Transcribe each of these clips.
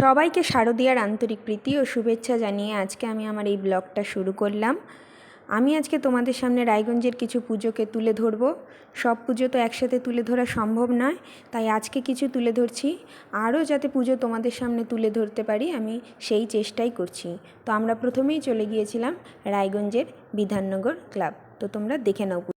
সবাইকে শারদীয়ার আন্তরিক প্রীতি ও শুভেচ্ছা জানিয়ে আজকে আমি আমার এই ব্লগটা শুরু করলাম। আমি আজকে তোমাদের সামনে রায়গঞ্জের কিছু পুজোকে তুলে ধরবো। সব পুজো তো একসাথে তুলে ধরা সম্ভব নয়, তাই আজকে কিছু তুলে ধরছি। আরও যাতে পুজো তোমাদের সামনে তুলে ধরতে পারি, আমি সেই চেষ্টাই করছি। তো আমরা প্রথমেই চলে গিয়েছিলাম রায়গঞ্জের বিধাননগর ক্লাব। তো তোমরা দেখে নাও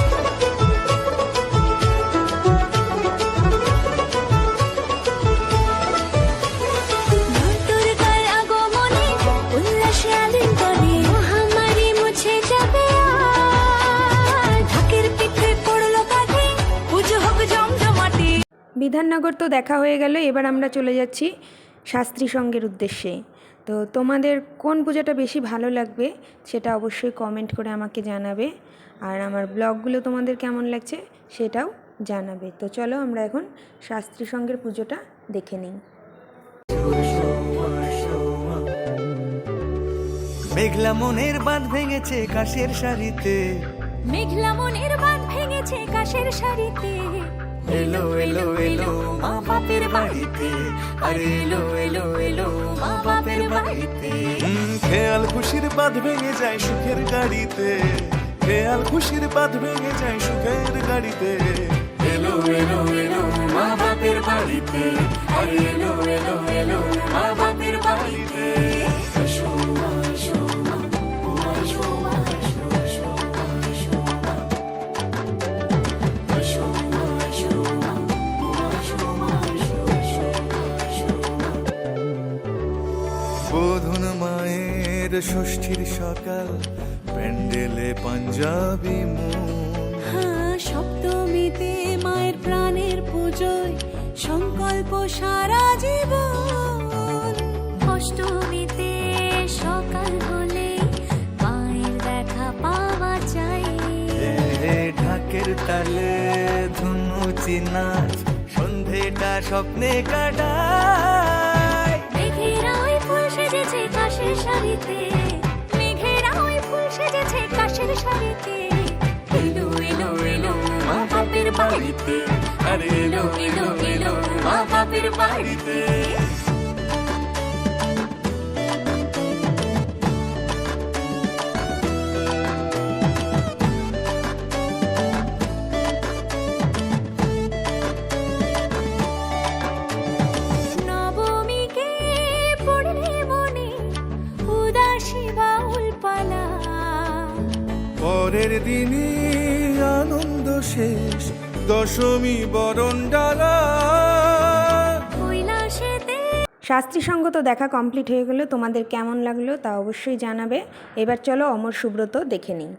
বিধাননগর তো দেখা হয়ে গেল এবার আমরা চলে যাচ্ছি শাস্ত্রী সঙ্গের উদ্দেশ্যে। তো তোমাদের কোন পূজাটা বেশি ভালো লাগবে সেটা অবশ্যই কমেন্ট করে আমাকে জানাবে। আর আমার ব্লগগুলো তোমাদের কেমন লাগছে সেটাও জানাবে। তো চলো আমরা এখন শাস্ত্রী সঙ্গের পুজোটা দেখে নিই। মেঘলা মনের বাঁধ ভেঙেছে কাশের শাড়িতে মেঘলা মনের বাঁধ ভেঙেছে কাশের শাড়িতে এলো এলো এলো মা বাপের বাড়িতে আরে এলো এলো এলো মা বাপের বাড়িতে খেয়াল খুশির বাঁধ ভেঙে যায় সুখের গাড়িতে। খেয়াল খুশির বাঁধ ভেঙে যায় সুখের গাড়িতে। এলো এলো এলো মা বাপের বাড়িতে আরে এলো এলো এলো মা বাপের বাড়িতে ষষ্ঠীর সকাল প্যান্ডেলে পাঞ্জাবি মন। হ্যাঁ সপ্তমীতে মায়ের প্রাণের পুজোয় সংকল্প সারা জীবন। অষ্টমীতে সকাল হলে মায়ের দেখা পাওয়া চাই ঢাকের তালে ধুনুচি নাচ সন্ধেটা স্বপ্নে ফুল সেজেছে কাশের শাড়িতে। মেঘেরা ওই ফুল সেজেছে কাশের শাড়িতে। এলো এলো এলো মা বাপের বাড়িতে। আরে এলো এলো এলো মা বাপের বাড়িতে। পরের দিনে আনন্দ শেষ দশমী বরণ ডালা। কৈলাসেতে। শাস্ত্রী সঙ্গত দেখা কমপ্লিট হয়ে গেলো তোমাদের কেমন লাগল তা অবশ্যই জানাবে। এবার চলো অমর সুব্রত দেখে নিই।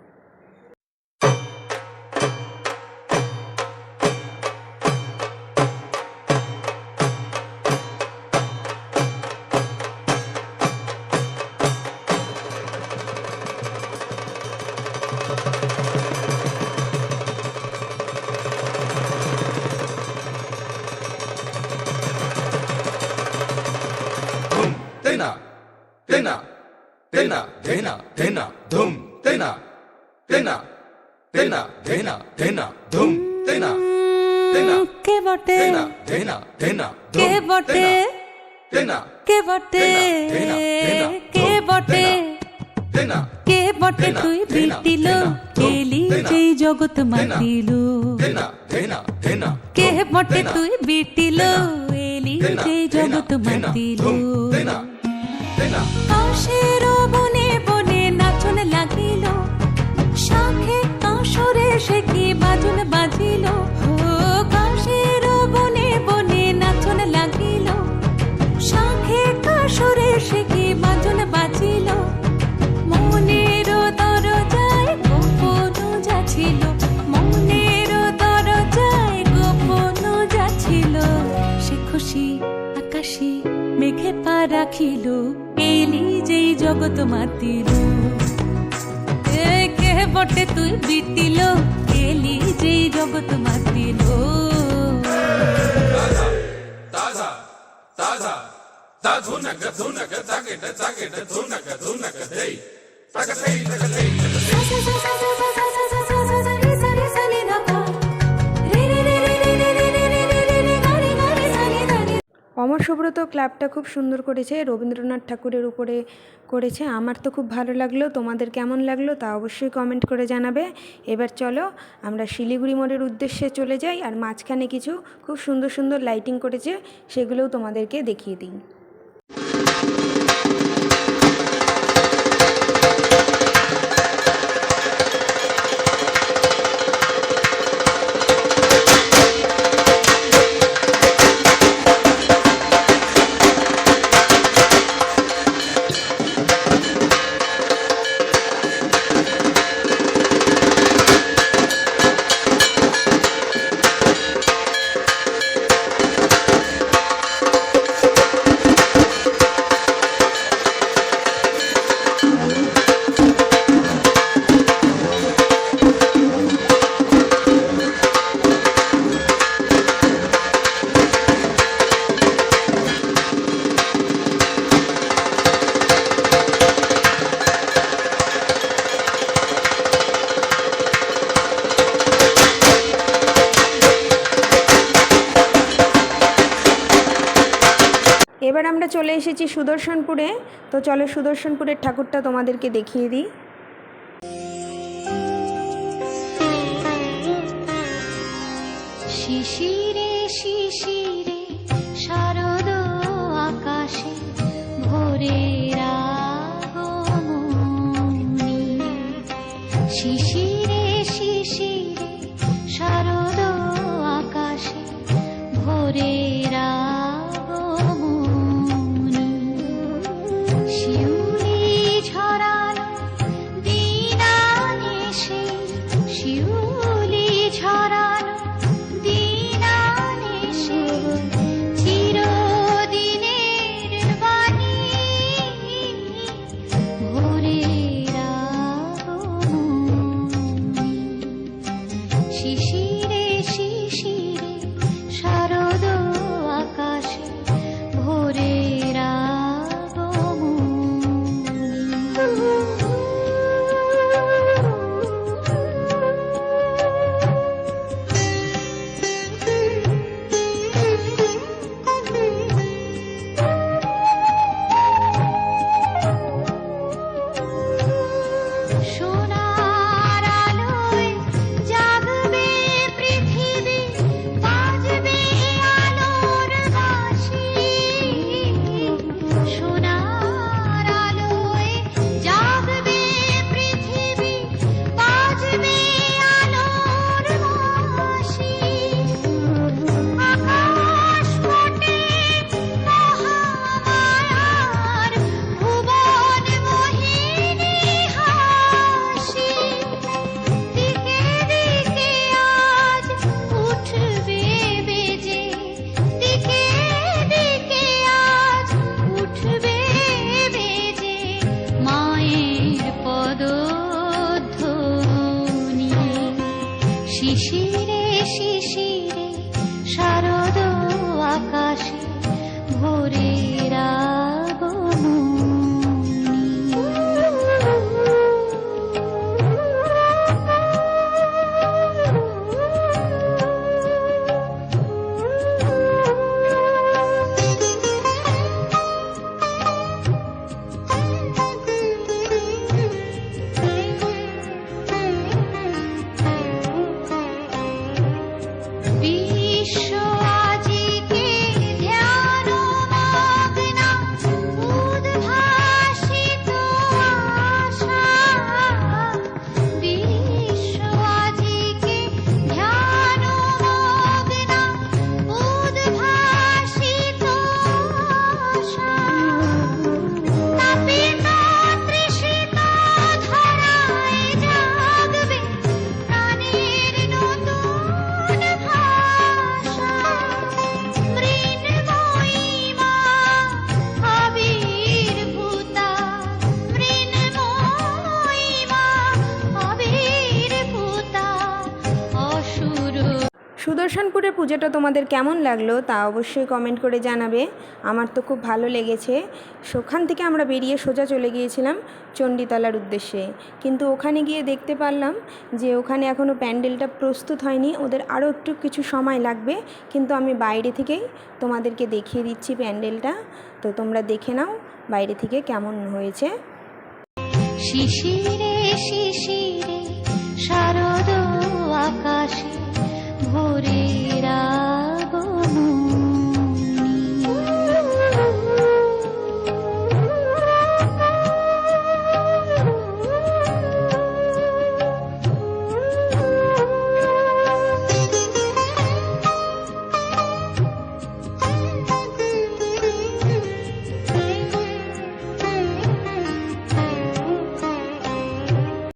ধেনা কে বটে তেনা কে বটে তেনা, তেনা, কে বটে তেনা কে বটে তেনা, তুই তেনা, বিটিল তেনা, তেনা, যেই জগৎ মাতিল তেনা কে বটে তুই বিটিল এলি যেই জগৎ মাতিল তেনা তেনা কাশের পা রাখিল এলি যেই জগৎ মাতিল। এ পটে তুই বিটিল এলি যেই জগৎ মাতিল। তাজা তাজা তা ধুনক ধুনক তাকেট তাকেট ধুনক ধুনক দেই তাকতেই তাকতেই অমর সুব্রত ক্লাবটা খুব সুন্দর করেছে, রবীন্দ্রনাথ ঠাকুরের উপরে করেছে। আমার তো খুব ভালো লাগল, তোমাদের কেমন লাগল তা অবশ্যই কমেন্ট করে জানাবে। এবার চলো, আমরা শিলিগুড়ি মোড়ের উদ্দেশ্যে চলে যাই আর মাঝখানে কিছু খুব সুন্দর সুন্দর লাইটিং করেছে, সেগুলোও তোমাদেরকে দেখিয়ে দিই। এসেছি সুদর্শনপুরে। তো চলো সুদর্শনপুরের ঠাকুরটা তোমাদেরকে দেখিয়ে দিই। শিশিরে শিশিরে শিশিরে পুজোটা তোমাদের কেমন লাগল তা অবশ্যই কমেন্ট করে জানাবে। আমার তো খুব ভালো লেগেছে। সেখান থেকে আমরা বেরিয়ে সোজা চলে গিয়েছিলাম চণ্ডীতলার উদ্দেশ্যে। কিন্তু ওখানে গিয়ে দেখতে পারলাম যে ওখানে এখনও প্যান্ডেলটা প্রস্তুত হয়নি। ওদের আরও একটু কিছু সময় লাগবে। কিন্তু আমি বাইরে থেকেই তোমাদেরকে দেখিয়ে দিচ্ছি প্যান্ডেলটা। তো তোমরা দেখে নাও বাইরে থেকে কেমন হয়েছে। শিশিরে শিশিরে, শারদ আকাশে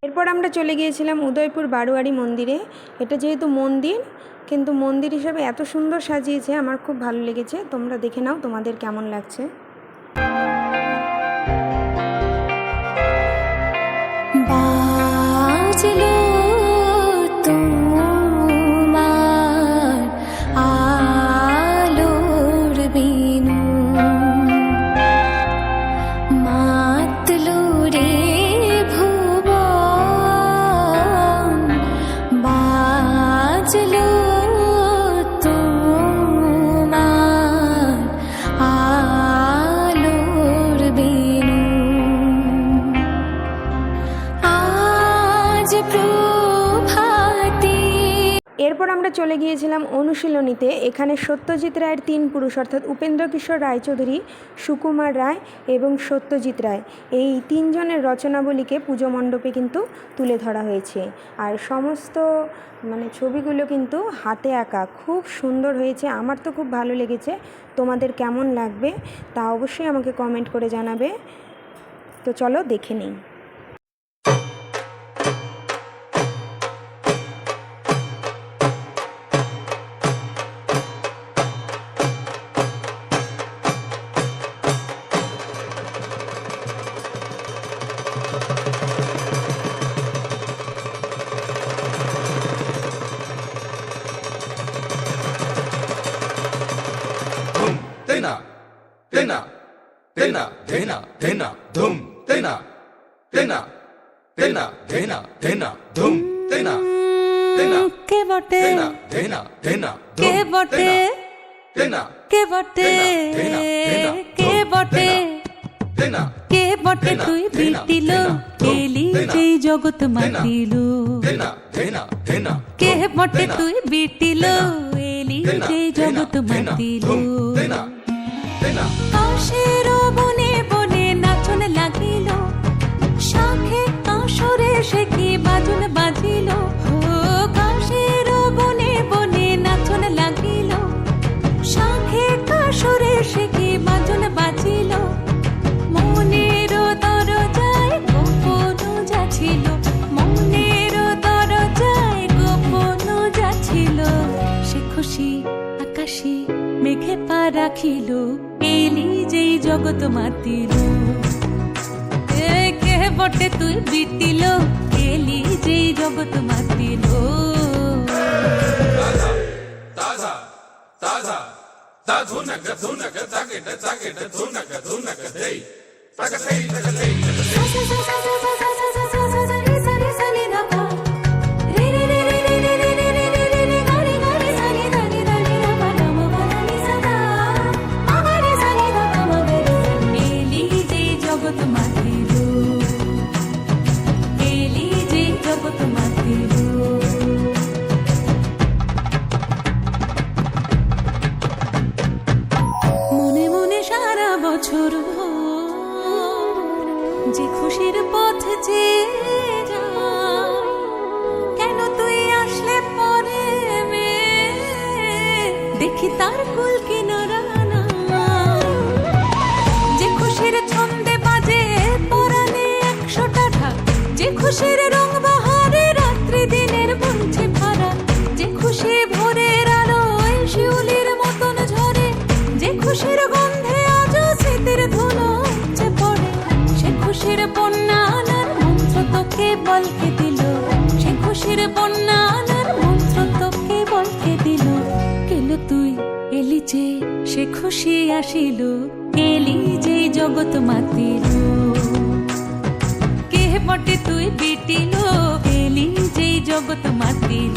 এরপর আমরা চলে গিয়েছিলাম উদয়পুর বারোয়ারি মন্দিরে। এটা যেহেতু মন্দির কিন্তু মন্দির হিসাবে এত সুন্দর সাজিয়েছে, আমার খুব ভালো লেগেছে। তোমরা দেখে নাও তোমাদের কেমন লাগছে। অনুশীলনীতে এখানে সত্যজিৎ রায়ের তিন পুরুষ, অর্থাৎ উপেন্দ্র কিশোর রায়চৌধুরী, সুকুমার রায় এবং সত্যজিৎ রায়। এই তিনজনের রচনাবলীকে পুজো মণ্ডপে কিন্তু তুলে ধরা হয়েছে। আর সমস্ত মানে ছবিগুলো কিন্তু হাতে আঁকা। খুব সুন্দর হয়েছে। আমার তো খুব ভালো লেগেছে। তোমাদের কেমন লাগবে তা অবশ্যই আমাকে কমেন্ট করে জানাবে। তো চলো দেখে নিই। কে বটে? কে বটে তুই বিটিল কেলি যেই জগৎ মাতিল? কে বটে তুই বিটিল এলি যেই জগৎ মাতিল? কাশের বনে রাখিল এলি যেই জগৎ মাতিল। এ কে বটে তুই বিটিল এলি যেই জগৎ মাতিল। তাজা তাজা তা ধুনক ধুনক তাগেট তাগেট ধুনক ধুনক দেই। তাগতেই তাগতেই এলি যে খুশির পথ যে কেন তুই আসলে পরে দেখি তার কুল খুশির বন্যা আনার মন্ত্র তোকে বলকে দিল। সে খুশির বন্যা আনার মন্ত্র তোকে বলকে দিল। এলি যে সে খুশি আসিল, এলি যে জগৎ মাতিল। কে পটে তুই বিটিল, এলি যে জগৎ মাতিল।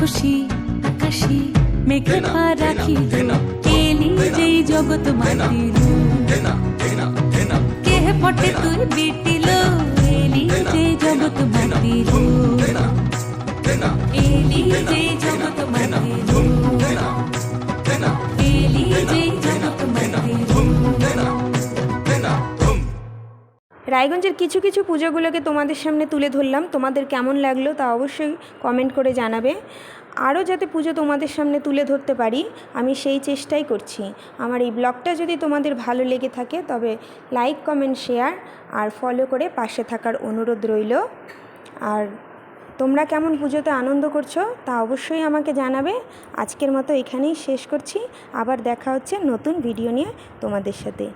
খুশি আকাশি মেঘে পা এলি দেনা, যেই জগৎ মাতিল দেনা কে পটে তুই বিটিল? এলি যে জগৎ মাতিল এলি যে জগৎ মাতিল দেনা দেনা এলি যে জগৎ মাতিল রায়গঞ্জের কিছু কিছু পুজোগুলোকে তোমাদের সামনে তুলে ধরলাম। তোমাদের কেমন লাগল তা অবশ্যই কমেন্ট করে জানাবে। আরও যাতে পুজো তোমাদের সামনে তুলে ধরতে পারি, আমি সেই চেষ্টাই করছি। আমার এই ব্লগটা যদি তোমাদের ভালো লেগে থাকে, তবে লাইক কমেন্ট শেয়ার আর ফলো করে পাশে থাকার অনুরোধ রইল। আর তোমরা কেমন পুজোতে আনন্দ করছ, তা অবশ্যই আমাকে জানাবে। আজকের মতো এখানেই শেষ করছি। আবার দেখা হচ্ছে নতুন ভিডিও নিয়ে তোমাদের সাথে।